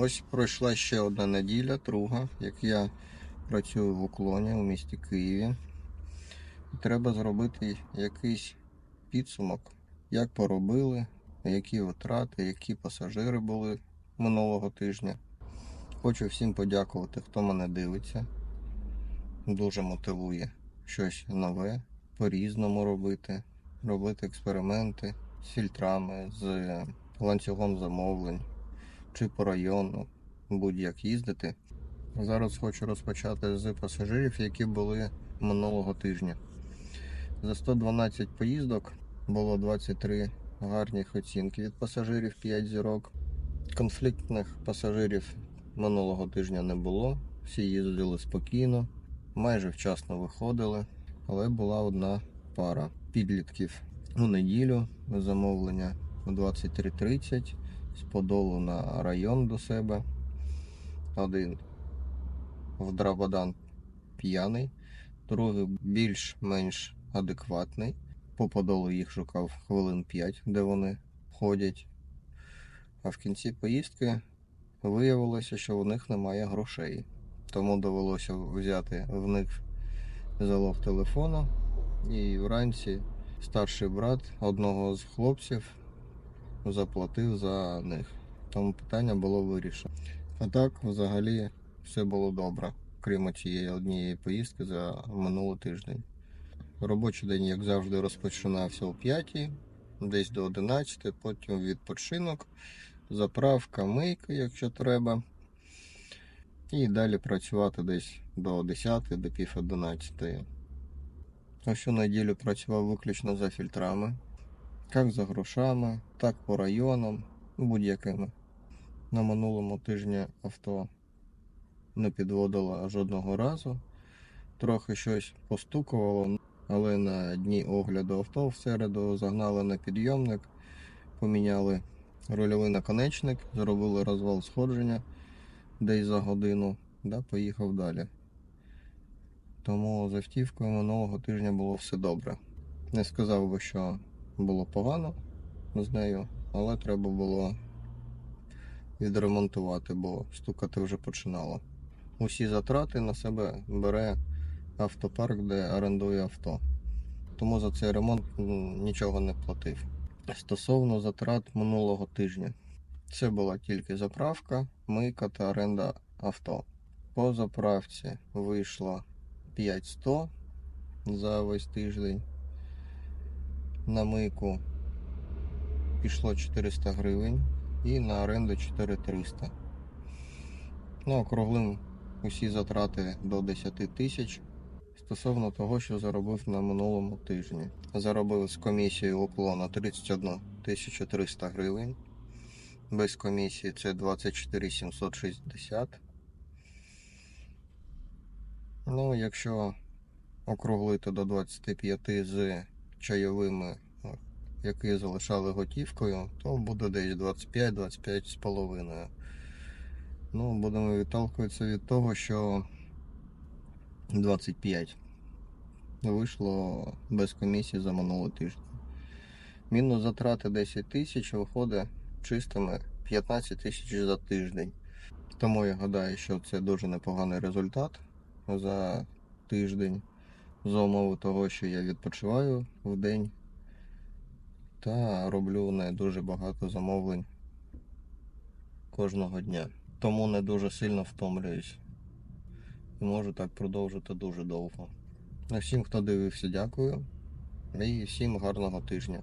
Ось пройшла ще одна неділя, друга, як я працюю в уклоні у місті Києві. Треба зробити якийсь підсумок, як поробили, які витрати, які пасажири були минулого тижня. Хочу всім подякувати, хто мене дивиться. Дуже мотивує щось нове, по-різному робити, робити експерименти з фільтрами, з ланцюгом замовлень чи по району, будь-як їздити. Зараз хочу розпочати з пасажирів, які були минулого тижня. За 112 поїздок було 23 гарних оцінки від пасажирів 5 зірок. Конфліктних пасажирів минулого тижня не було. Всі їздили спокійно, майже вчасно виходили, але була одна пара підлітків у неділю замовлення о 23.30 з Подолу на район до себе. Один в Драбадан п'яний, другий більш-менш адекватний. По Подолу їх шукав хвилин 5, де вони ходять. А в кінці поїздки виявилося, що у них немає грошей. Тому довелося взяти в них залог телефону. І вранці старший брат одного з хлопців заплатив за них. Тому питання було вирішено. А так, взагалі, все було добре, крім цієї однієї поїздки за минулий тиждень. Робочий день, як завжди, розпочинався о 5, десь до 11, потім відпочинок, заправка, мийка, якщо треба. І далі працювати десь до 10, до пів 11. Ось у неділю працював виключно за фільтрами. Як за грошами, так по районам, будь-якими. На минулому тижні авто не підводило жодного разу. Трохи щось постукувало, але на дні огляду авто в середу загнали на підйомник, поміняли рульовий наконечник, зробили розвал сходження десь за годину, да, поїхав далі. Тому з автівкою минулого тижня було все добре. Не сказав би, що було погано з нею, але треба було відремонтувати, бо стукати вже починало. Усі затрати на себе бере автопарк, де орендує авто. Тому за цей ремонт нічого не платив. Стосовно затрат минулого тижня, це була тільки заправка, мийка та оренда авто. По заправці вийшло 5100 за весь тиждень. На мийку пішло 400 гривень і на оренду 4300. Ну, округлим усі затрати до 10 тисяч. Стосовно того, що заробив на минулому тижні. Заробив з комісією уклона 31 300 гривень. Без комісії це 24 760. Ну, якщо округлити до 25 з чайовими, які залишали готівкою, то буде десь 25-25 з половиною. Ну, будемо відталкуватися від того, що 25 вийшло без комісії за минулий тиждень. Мінус затрати 10 тисяч виходить чистими 15 тисяч за тиждень. Тому я гадаю, що це дуже непоганий результат за тиждень за умови того, що я відпочиваю в день та роблю не дуже багато замовлень кожного дня. Тому не дуже сильно втомлююсь. І можу так продовжити дуже довго. А всім, хто дивився, дякую. І всім гарного тижня.